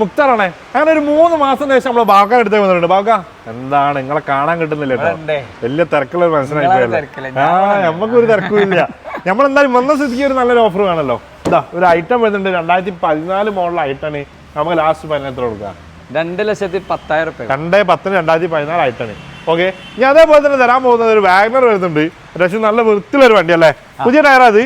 മുക്താറാണേ അങ്ങനെ ഒരു മൂന്ന് മാസം ശേഷം നമ്മൾ ബാക്ക എടുത്ത് വന്നിട്ടുണ്ട്. ബാക്ക എന്താണ്? നിങ്ങളെ കാണാൻ കിട്ടുന്നില്ല കേട്ടോ. വലിയ തിരക്കുള്ള ഒരു മനസ്സിലായി ആ നമുക്കൊരു തിരക്കുമില്ല. നമ്മളെന്തായാലും വന്ന സ്ഥിതിക്ക് ഒരു നല്ലൊരു ഓഫർ വേണല്ലോ. ഇതാ ഒരു ഐറ്റം വരുന്നുണ്ട്. രണ്ടായിരത്തി പതിനാല് മോഡൽ ഐറ്റാണ് നമുക്ക് ലാസ്റ്റ് പതിനെത്ര കൊടുക്കാം? രണ്ട് ലക്ഷത്തി പത്തായിരം രൂപ രണ്ടേ പത്തിന് രണ്ടായിരത്തി പതിനാല് ഐറ്റാണ് ഓക്കെ ഞാൻ അതേപോലെ തന്നെ തരാൻ പോകുന്നത് ഒരു വാഗ്നർ വരുന്നുണ്ട്. അത്യാവശ്യം നല്ല വൃത്തിയിലൊരു വണ്ടി അല്ലേ പുതിയ ടയറാ അത്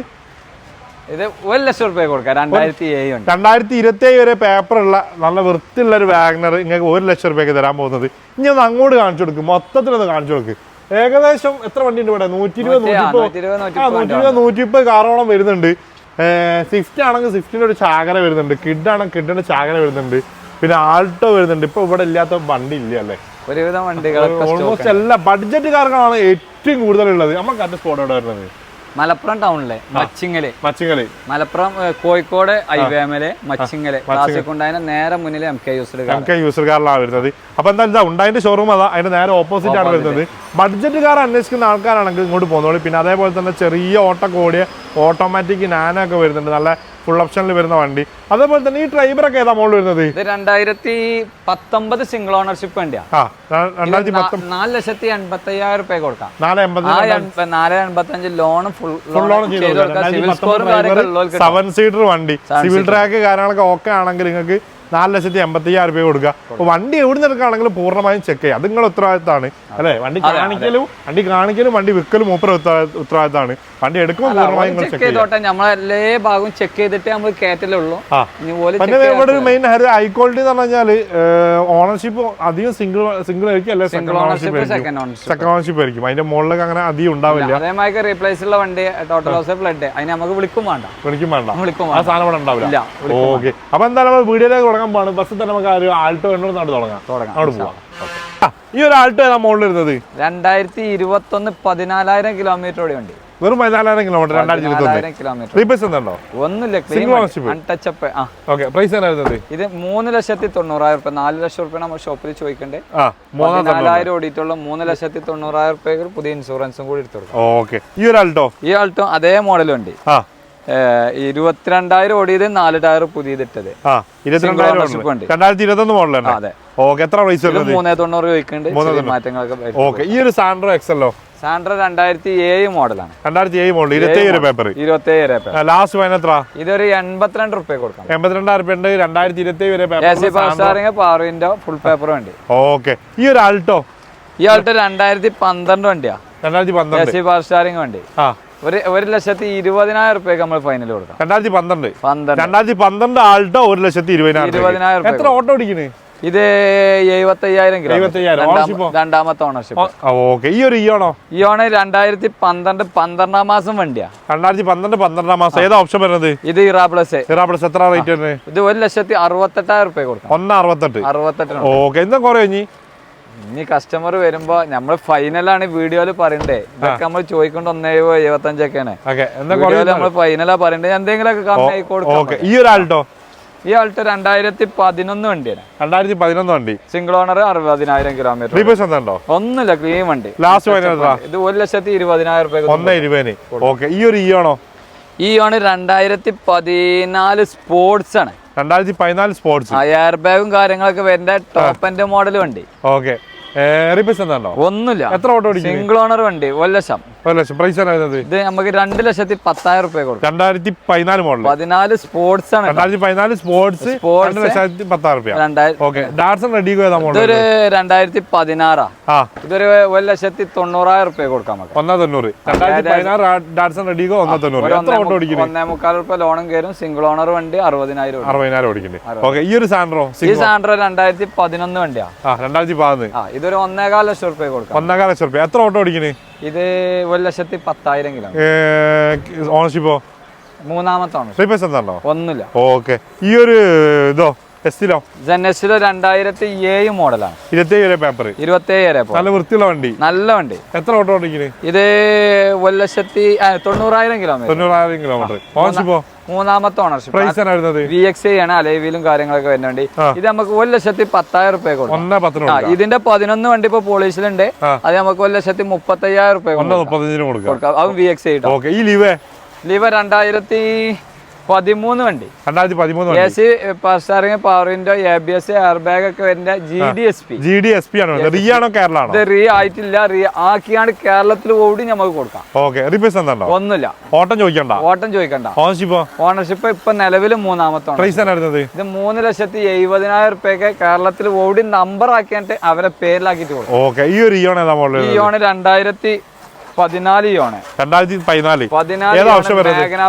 ഇത് ഒരു ലക്ഷം റുപ്യ കൊടുക്കാം. രണ്ടായിരത്തി ഏഴ് രണ്ടായിരത്തി ഇരുപത്തി ഏഴ് വരെ പേപ്പറുള്ള നല്ല വൃത്തിയുള്ള ഒരു വാഗ്നർ നിങ്ങൾക്ക് ഒരു ലക്ഷം റുപ്യക്ക് തരാൻ പോകുന്നത്. ഇനി ഒന്ന് അങ്ങോട്ട് കാണിച്ചു കൊടുക്കും. മൊത്തത്തിലൊന്ന് കാണിച്ചു കൊടുക്കും. ഏകദേശം എത്ര വണ്ടി ഉണ്ട് ഇവിടെ നൂറ്റി ഇരുപത് മുപ്പത് നൂറ്റി ഇരുപത് നൂറ്റി മുപ്പത് കാറോളം വരുന്നുണ്ട്. സ്വിഫ്റ്റ് ആണെങ്കിൽ സ്വിഫ്റ്റിന്റെ ഒരു ചാകര വരുന്നുണ്ട്. കിഡ് ആണെങ്കിൽ കിഡിന്റെ ചാകര വരുന്നുണ്ട്. പിന്നെ ആൾട്ടോ വരുന്നുണ്ട്. ഇപ്പൊ ഇവിടെ ഇല്ലാത്ത വണ്ടി ഇല്ല അല്ലേ? ഒരുവിധം വണ്ടികൾ ഓൾമോസ്റ്റ് എല്ലാ ബഡ്ജറ്റ് കാർക്കാണ് ഏറ്റവും കൂടുതലുള്ളത്. നമ്മൾ കറക്റ്റ് സ്പോട്ട് ഇവിടെ വരുന്നത്? മലപ്പുറം ടൗണിലെ മച്ചിങ്ങൽ. മച്ചിങ്ങൽ. മലപ്പുറം കോഴിക്കോട് ഐവേമൽ മച്ചിങ്ങൽ. ക്ലാസ്സിക് ഉണ്ടായതിന് നേരെ മുന്നിലെ M K used M K used കാറിലാണ് വരുന്നത്. അപ്പൊ എന്താ ഇതാ ഉണ്ടായതിന്റെ ഷോറൂം അതാ അതിന്റെ നേരെ ഓപ്പോസിറ്റ് ആണ് വരുന്നത്. ബഡ്ജറ്റ് കാർ അന്വേഷിക്കുന്ന ആൾക്കാരാണെങ്കിൽ ഇങ്ങോട്ട് പോകുന്നോളൂ. പിന്നെ അതേപോലെ തന്നെ ചെറിയ ഓട്ടൊക്കെ ഓടിയ ഓട്ടോമാറ്റിക് നാനൊക്കെ വരുന്നുണ്ട്. നല്ല ഫുൾ ഓപ്ഷനിൽ വരുന്ന വണ്ടി. അതേപോലെ തന്നെ ഈ ഡ്രൈവറൊക്കെ ഏതാ മോളിൽ വരുന്നത്? ഇത് രണ്ടായിരത്തി പത്തൊമ്പത് സിംഗിൾ ഓണർഷിപ്പ് വണ്ടിയാണ് നാല് ലക്ഷത്തി എൺപത്തി അയ്യായിരം റുപ്യ കൊടുക്കാം. നാല് എൺപത്തി loan full loan CIBIL seven seater വണ്ടി. സിവിൽ ട്രാക്ക് കാര്യങ്ങളൊക്കെ ഓക്കെ ആണെങ്കിൽ നിങ്ങൾക്ക് നാല് ലക്ഷത്തി എൺപത്തി അയ്യായിരം രൂപ കൊടുക്കുക. അപ്പൊ വണ്ടി എവിടെ നിന്ന് എടുക്കുകയാണെങ്കിലും പൂർണമായും ചെക്ക് ചെയ്യുക അത് നിങ്ങളുടെ ഉത്തരവാദിത്തമാണ്. അല്ലേ? വണ്ടി കാണിക്കലും വണ്ടി കാണിക്കലും വണ്ടി വിൽക്കലും മൂപ്പർ ഉത്തരവാദിത്തമാണ്. വണ്ടി എടുക്കുമ്പോൾ പൂർണമായും ചെക്ക് ചെയ്തോട്ടെ. നമ്മളെ എല്ലാ ഭാഗവും ചെക്ക് ചെയ്തിട്ട് നമ്മൾ കയറ്റലുള്ളൂ പിന്നെ ഇവിടെ ഒരു മെയിൻ ഒരു ഹൈ ക്വാളിറ്റി എന്ന് പറഞ്ഞു കഴിഞ്ഞാൽ ഓണർഷിപ്പ് അധികം സിംഗിൾ സിംഗിൾ ആയിരിക്കും അല്ലെ? സെക്കൻഡ് ഓണർഷിപ്പ് സെക്കൻഡ് ഓണർഷിപ്പ് ആയിരിക്കും. അതിന്റെ മുകളിലൊക്കെ അങ്ങനെ അധികം ഉണ്ടാവില്ല. അതേമാതിരി റീപ്ലേസ് ഉള്ള വണ്ടി ടോട്ടൽ ലോസ് ഫ്ലഡ് അതിന് നമുക്ക് വിളിക്കും വേണ്ട. വിളിക്കും വേണ്ട. വിളിക്കും ആ സാധനം ഇവിടെ ഉണ്ടാവില്ല. ഓക്കെ. അപ്പൊ എന്തായാലും നമ്മൾ വീഡിയോയിലേക്ക് തുടങ്ങാൻ പോവാണ് ബസ്സിൽ തന്നെ നമുക്ക് ആ ഒരു ആൾട്ടോ എണ്ണൂറ് നാട് തുടങ്ങാം. തുടങ്ങാം. അവിടെ പോവാം. ആ, ഈ ഒരു ആൾട്ടോ ഏതാ മുകളിൽ ഇരുന്നത്? രണ്ടായിരത്തി ഇരുപത്തി ഒന്ന് പതിനാലായിരം കിലോമീറ്റർ ഓടി ഉണ്ട് വെറും പതിനാലായിരം കിലോമീറ്റർ രണ്ടായിരത്തി ഇരുപത്തി ഇത് മൂന്ന് ലക്ഷത്തി തൊണ്ണൂറായിരം റുപ്യ നാല് ലക്ഷം റുപ്യ നമ്മൾ ഷോപ്പിൽ ചോദിക്കണ്ടേ? പതിനാലായിരം ഓടിയിട്ടുള്ള മൂന്ന് ലക്ഷത്തി തൊണ്ണൂറായിരം റുപ്യ പുതിയ ഇൻഷുറൻസും കൂടി എടുത്തു കൊടുക്കാം. ഈ ഒരു ആൾട്ടോ? ഈ ആൾട്ടോ അതേ മോഡൽ വണ്ടി. ആ. ഏഹ് ഇരുപത്തിരണ്ടായിരം ഓടിയത് നാല് ടയർ പുതിയതിട്ടത്. രണ്ടായിരത്തി ഇരുപത്തി ഒന്ന് അതെ. ഓക്കെ എത്ര പ്രൈസ് ഇത് വരുന്നത് മൂന്നേ തൊണ്ണൂറ് ചോദിക്കുന്നുണ്ട് ചെറിയ മാറ്റങ്ങളൊക്കെ ഓക്കെ ഈ ഒരു സാൻഡ്രോ സാൻഡ്രോ രണ്ടായിരത്തി ഏഴ് മോഡലാണ് രണ്ടായിരത്തി ഏഴ് മോഡൽ പേപ്പർ ലാസ്റ്റ് പതിനെത്ര ഇതൊരു എൺപത്തിരണ്ട് റുപ്യ കൊടുക്കാം എൺപത്തിരണ്ടായിരം ഉണ്ട് രണ്ടായിരത്തി ഇരുപത്തി ഏഴ് പേപ്പർ ഫുൾ പേപ്പർ വണ്ടി. ഓക്കെ ഈ ഒരു ആൾട്ടോ ഈ ആൾട്ട് രണ്ടായിരത്തി പന്ത്രണ്ട് വണ്ടിയാ രണ്ടായിരത്തി പന്ത്രണ്ട് വണ്ടി. ആ. ഒരു ഒരു ലക്ഷത്തി ഇരുപതിനായിരം റുപ്യക്ക് നമ്മൾ ഫൈനൽ കൊടുക്കാം രണ്ടായിരത്തി പന്ത്രണ്ട്. പന്ത്രണ്ട്. രണ്ടായിരത്തി പന്ത്രണ്ട് ആൾട്ടോ ഒരു ലക്ഷത്തി ഇരുപതിനായിരം ഇരുപതിനായിരം എത്ര ഓട്ടോ ഓടിക്കണേ? ഇത് എഴുപത്തയ്യായിരം കിലോ. രണ്ടാമത്തെ ഓണർഷിപ്പ്. ഓക്കെ. ഈ ഒരു ഇയോണോ ഈ ഓണ രണ്ടായിരത്തി പന്ത്രണ്ട് പന്ത്രണ്ടാം മാസം വണ്ടിയാ. രണ്ടായിരത്തി പന്ത്രണ്ട് പന്ത്രണ്ടാം മാസം. ഏതാ ഓപ്ഷൻ വരുന്നത്? ഇത് ഇറാപ്ലസ് ഇറാപ്ലസ് എത്ര റേറ്റ് വരുന്നത്? ഇത് ഒരു ലക്ഷത്തി അറുപത്തെട്ടായിരം റുപ്യ കൊടുക്കാം ഒന്ന് അറുപത്തെട്ട്. അറുപത്തെട്ട് ഓക്കെ എന്താ കുറേ ഇനി? ഇനി കസ്റ്റമർ വരുമ്പോ നമ്മൾ ഫൈനലാണ് വീഡിയോയിൽ പറയണ്ടേ? ഇതൊക്കെ നമ്മൾ ചോദിക്കൊണ്ട് ഒന്നേ എഴുപത്തഞ്ചൊക്കെയാണ് എഴുപത്തി അഞ്ചൊക്കെയാണ് വീഡിയോയിൽ നമ്മൾ ഫൈനലാ പറയണ്ടേ? എന്തെങ്കിലുമൊക്കെ കമ്മി ആയി കൊടുക്കാം ഈ ഒരു ആൾട്ടോ? ഈ ആൾട്ട് രണ്ടായിരത്തി പതിനൊന്ന് വണ്ടിയാണ്. രണ്ടായിരത്തി പതിനൊന്ന് വണ്ടി. സിംഗിൾ ഓണർ അറുപതിനായിരം കിലോമീറ്റർ ഒന്നുമില്ല ക്ലീൻ വണ്ടി. ലാസ്റ്റ് ഇത് ഒരു ലക്ഷത്തി ഇരുപതിനായിരം രൂപ ഈ ഒരു ഈ ആണോ? ഈ ആണ് രണ്ടായിരത്തി പതിനാല് സ്പോർട്സ് ആണ്. രണ്ടായിരത്തി പതിനാല് സ്പോർട്സ് എയർ ബാഗും കാര്യങ്ങളൊക്കെ വരുന്ന ടോപ്പ് മോഡൽ വണ്ടി. ഓക്കെ റീപേസ് എന്താ ഒന്നുമില്ല. എത്ര ഓട്ടോ സിംഗിൾ ഓണർ വണ്ടി ഒരു ലക്ഷം. ഒരു ലക്ഷം. പ്രൈസ് ആണ് ഇത്? നമുക്ക് രണ്ട് ലക്ഷത്തി പത്തായിരം റുപ്യ കൊടുക്കാം. രണ്ടായിരത്തി പതിനാല് മോഡൽ പതിനാല് സ്പോർട്സ് ആണ് രണ്ടായിരത്തി പതിനാല് സ്പോർട്സ്. രണ്ട് ലക്ഷത്തി പത്താറ് റുപ്യ ഡാർസൺ റെഡി ഇതൊരു രണ്ടായിരത്തി പതിനാറാ. ഇതൊരു ഒരു ലക്ഷത്തി തൊണ്ണൂറായിരം റുപ്യ കൊടുക്കാം നമുക്ക്. ഒന്നാ തൊണ്ണൂറ്. രണ്ടായിരത്തി പതിനാറ് ഡാർസൺ റെഡിഗോ ഒന്നാ തൊണ്ണൂറ്? ഒന്നേ മുക്കാൽ റുപ്യ ലോണും കയറും സിംഗിൾ ഓണർ വണ്ടി അറുപതിനായിരം. അറുപതിനായിരം ഓടിക്കുന്നുണ്ട് ഓക്കെ ഈ ഒരു സാൻഡ്രോ ഈ സാൻഡ്രോ രണ്ടായിരത്തി പതിനൊന്ന് വണ്ടിയാ. രണ്ടായിരത്തി പതിനൊന്ന്. ഇതൊരു ഒന്നേകാൽ ലക്ഷം റുപ്യ കൊടുക്കാം. ഒന്നേകാല ലക്ഷം റുപ്യ എത്ര ഓട്ടോ ഓടിക്കുന്നത് ഇത് ഒരു ലക്ഷത്തി പത്തായിരം കിലോ. ഓണർഷിപ്പോ മൂന്നാമത്തെ ഓണർഷിപ്പ് ഒന്നുമില്ല. ഓക്കെ. ഈ ഒരു ഇതോ? എസ്റ്റിലോ ജെന്നസിലെ രണ്ടായിരത്തി ഏഴ് മോഡലാണ്. ഇരുപത്തി ഏഴ് പേപ്പർ ഇരുപത്തേഴ് നല്ല വൃത്തിയുള്ള വണ്ടി. നല്ല വണ്ടി. എത്ര ഓട്ടോ ഓടിക്കുന്നത് ഇത് ഒരു ലക്ഷത്തി തൊണ്ണൂറായിരം കിലോമീറ്റർ തൊണ്ണൂറായിരം കിലോമീറ്റർ മൂന്നാമത്തെ ഓണർഷിപ്പ് പ്രൈസ് വരുന്നത്? വി എക്സ് ആണ് അലൈവിലും കാര്യങ്ങളൊക്കെ വരുന്നുണ്ട് ഇത് നമുക്ക് ഒരു ലക്ഷത്തി പത്തായിരം റുപ്യ കൊടുക്കും. ഇതിന്റെ പതിനൊന്ന് വണ്ടി ഇപ്പൊ പോളീസിലുണ്ട്. അത് നമുക്ക് ഒരു ലക്ഷത്തി മുപ്പത്തയ്യായിരം റുപ്യ കൊടുക്കും. അതും വി എക്സ് ഐ ലീവേ രണ്ടായിരത്തി പതിമൂന്ന് വണ്ടി. രണ്ടായിരത്തി പതിമൂന്ന് A C power steering power window A B S air bag ഒക്കെ വരുന്ന G D S P G D S P ആണ്. റീ ആണോ കേരള ഇത് റീ ആയിട്ടില്ല റീ ആക്കിയാണ് കേരളത്തിൽ ഓടി നമുക്ക് കൊടുക്കാം. ഓക്കെ റിപ്പേഴ്സ് എന്താണോ? ഒന്നുമില്ല. ഓട്ടം ചോദിക്കണ്ട. ഓട്ടം ചോദിക്കണ്ട. ഓണർഷിപ്പ് ഓണർഷിപ്പ് ഇപ്പൊ നിലവിൽ മൂന്നാമത്തെ പ്രൈസ് ഇത് മൂന്ന് ലക്ഷത്തി എഴുപതിനായിരം റുപ്യൊക്കെ കേരളത്തിൽ ഓടി നമ്പർ ആക്കിയിട്ട് അവരെ പേരിലാക്കിയിട്ട് കൊടുക്കും. ഓക്കെ ഈ ഒരു ഇയോൺ ഏതാ ഈ യോണ് രണ്ടായിരത്തി പതിനാല് യോണ്. രണ്ടായിരത്തി പതിനാല്. പതിനാല്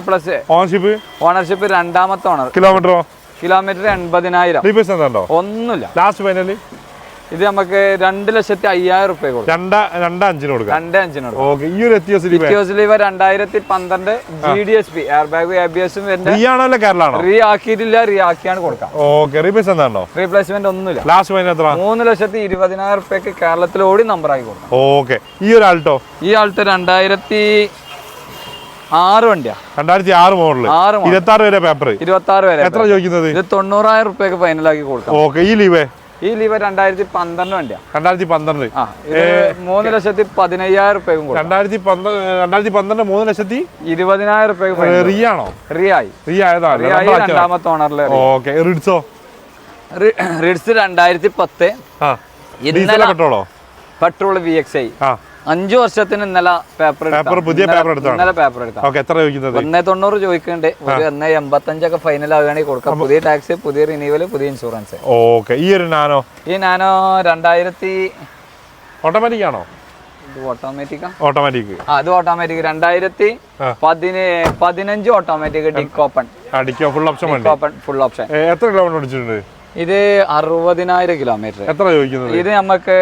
പ്ലസ് ഓണർഷിപ്പ് ഓണർഷിപ്പ് രണ്ടാമത്തെ ഓണർ കിലോമീറ്ററോ കിലോമീറ്റർ എൺപതിനായിരം. ഒന്നുമില്ല. ലാസ്റ്റ് ഫൈനൽ ഇത് നമുക്ക് രണ്ട് ലക്ഷത്തി അയ്യായിരം റുപ്യ കൊടുക്കും. രണ്ട രണ്ട് അഞ്ചിന് കൊടുക്കാം. രണ്ട് അഞ്ചിന് കൊടുക്കും. ഓക്കെ ഈ ഒരു എത്തിയോസ് ലിവർ രണ്ടായിരത്തി പന്ത്രണ്ട് G D S P air ബാഗും എ ബി എസും വരുന്ന റിയ ആണോ അല്ലെ കേരള ആണോ റീ ആക്കിയിട്ടില്ല റീ ആക്കിയാണ് കൊടുക്കാം. ഓക്കെ റിപ്പേഴ്സ് എന്താണോ റീപ്ലേസ്മെന്റ് ഒന്നുമില്ല. ലാസ്റ്റ് ഫൈനൽ എത്ര? മൂന്ന് ലക്ഷത്തി ഇരുപതിനായിരം റുപ്യക്ക് കേരളത്തിൽ ഓടി നമ്പർ ആക്കി കൊടുക്കാം. ഓക്കെ ഈ ഒരു ആൾട്ടോ? ഈ ആൾട്ടോ രണ്ടായിരത്തി ആറ് വണ്ടിയാ. രണ്ടായിരത്തി ആറ് മോഡൽ. ഇരുപത്തി ആറ് വരെ പേപ്പർ ഇരുപത്തി ആറ് വരെ എത്ര ചോദിക്കുന്നത്? ഇത് തൊണ്ണൂറായിരം റുപ്യക്ക് ഫൈനലാക്കി കൊടുക്കാം. ഓക്കെ ഈ ലീവേ? ഈ ലിവ രണ്ടായിരത്തി പന്ത്രണ്ട് വണ്ടിയാണ് രണ്ടായിരത്തി പന്ത്രണ്ട് മൂന്ന് ലക്ഷത്തി പതിനയ്യായിരം റുപ്യക്കും രണ്ടായിരത്തി പന്ത്രണ്ട് രണ്ടായിരത്തി പന്ത്രണ്ട് മൂന്ന് ലക്ഷത്തി ഇരുപതിനായിരം റുപ്യ റീ ആണോ റീ ആയി ആയതാണ് റീ ആയി രണ്ടാമത്തെ ഓണറിൽ ഓക്കെ റിഡ്സോ? റിഡ്സ് രണ്ടായിരത്തി പത്ത് പെട്രോളോ പെട്രോൾ വി എക്സ് ഐ അഞ്ചു വർഷത്തിന് ഇന്നലെ പേപ്പർ പേപ്പർ പുതിയ പേപ്പർ എടുത്താണ്? ഇന്നലെ പേപ്പർ എടുക്കാം ഓക്കെ എത്ര ചോദിക്കുന്നത്? ഒന്നേ തൊണ്ണൂറ് ചോദിക്കുന്നുണ്ട്. ഒരു ഒന്നേ എൺപത്തഞ്ചൊക്കെ ഫൈനൽ ആവുകയാണെങ്കിൽ കൊടുക്കാം. പുതിയ ടാക്സ് പുതിയ റിന്യൂവൽ പുതിയ ഇൻഷുറൻസ് ഓക്കെ ഈ ഒരു നാനോ? ഈ നാനോ രണ്ടായിരത്തി ഓട്ടോമാറ്റിക് ആണോ? ഓട്ടോമാറ്റിക് ഓട്ടോമാറ്റിക് ആ? അത് ഓട്ടോമാറ്റിക് രണ്ടായിരത്തി പതിനഞ്ച് ഓട്ടോമാറ്റിക് ഡിക്കോപ്പൺ ഫുൾ ഓപ്ഷൻ ഫുൾ ഓപ്ഷൻ എത്ര കിലോമീറ്റർ ഓടിച്ചിട്ടുണ്ട് ഇത് അറുപതിനായിരം കിലോമീറ്റർ എത്ര ചോദിക്കുന്നത്? ഇത് നമുക്ക്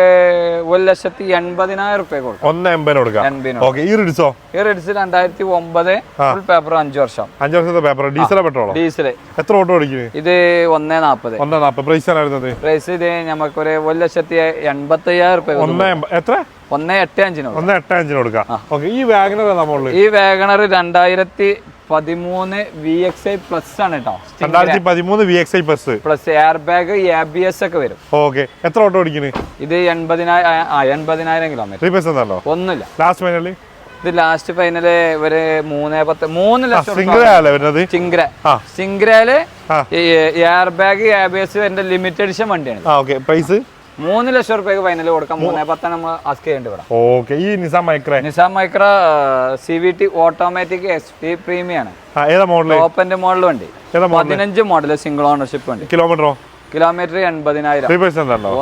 ഒരു ലക്ഷത്തി എൺപതിനായിരം റുപ്യ കൊടുക്കാം. ഒന്ന് എൺപതിന് കൊടുക്കാം. ഈ റിഡ്സോ? ഈ റിഡ്സ് രണ്ടായിരത്തി ഒമ്പത് ഫുൾ പേപ്പർ അഞ്ചു വർഷം. അഞ്ചു വർഷത്തെ പേപ്പർ ഡീസൽ പെട്രോൾ ഡീസൽ എത്ര ഓട്ടോ ഓടിക്കുന്നത് ഇത് ഒന്നേ നാൽപ്പത് ഒന്നാം നാൽപ്പത് പ്രൈസ് ആയിരുന്നത് പ്രൈസ് ഇത് നമുക്ക് ഒരു ഒരു ലക്ഷത്തി എൺപത്തി അയ്യായിരം റുപ്യ ഒന്ന് എത്ര? ഒന്നേ എട്ട് അഞ്ചിന്. ഒന്ന് എട്ട് അഞ്ചിന് കൊടുക്കാം. ഈ വാഗണർ ഈ വാഗണർ രണ്ടായിരത്തി പതിമൂന്ന് വി എക്സ് ഐ പ്ലസ് ആണ് കേട്ടോ രണ്ടായിരത്തി പതിമൂന്ന് V X I plus plus air bag A B S ഒക്കെ വരും. ഓക്കെ എത്ര ഓട്ടോ ഓടിക്കുന്നത് ഇത് എൺപതിനായിരം എൺപതിനായിരം കിലോമീറ്റർ ഒന്നുമില്ല. ലാസ്റ്റ് ഫൈനൽ ഇത് ലാസ്റ്റ് ഫൈനൽ ഒരു മൂന്നേ പത്ത് മൂന്ന് ലക്ഷം സിംഗ്ര. സിംഗ്രയിൽ. Air bag A B S limited edition വണ്ടിയാണ്. പ്രൈസ് മൂന്ന് ലക്ഷം റുപ്യക്ക് ഫൈനൽ കൊടുക്കാം. മൂന്നേ പത്ത് നമ്മൾ ആസ്ക് ചെയ്യേണ്ടി വരാം ഓക്കെ ഈ Nissan Micra Nissan Micra C V T automatic S P premium ആണ്. ആ ഏതാ മോഡൽ വണ്ടി. പതിനഞ്ച് മോഡൽ സിംഗിൾ ഓണർഷിപ്പ് വണ്ടി. കിലോമീറ്ററോ കിലോമീറ്റർ എൺപതിനായിരം.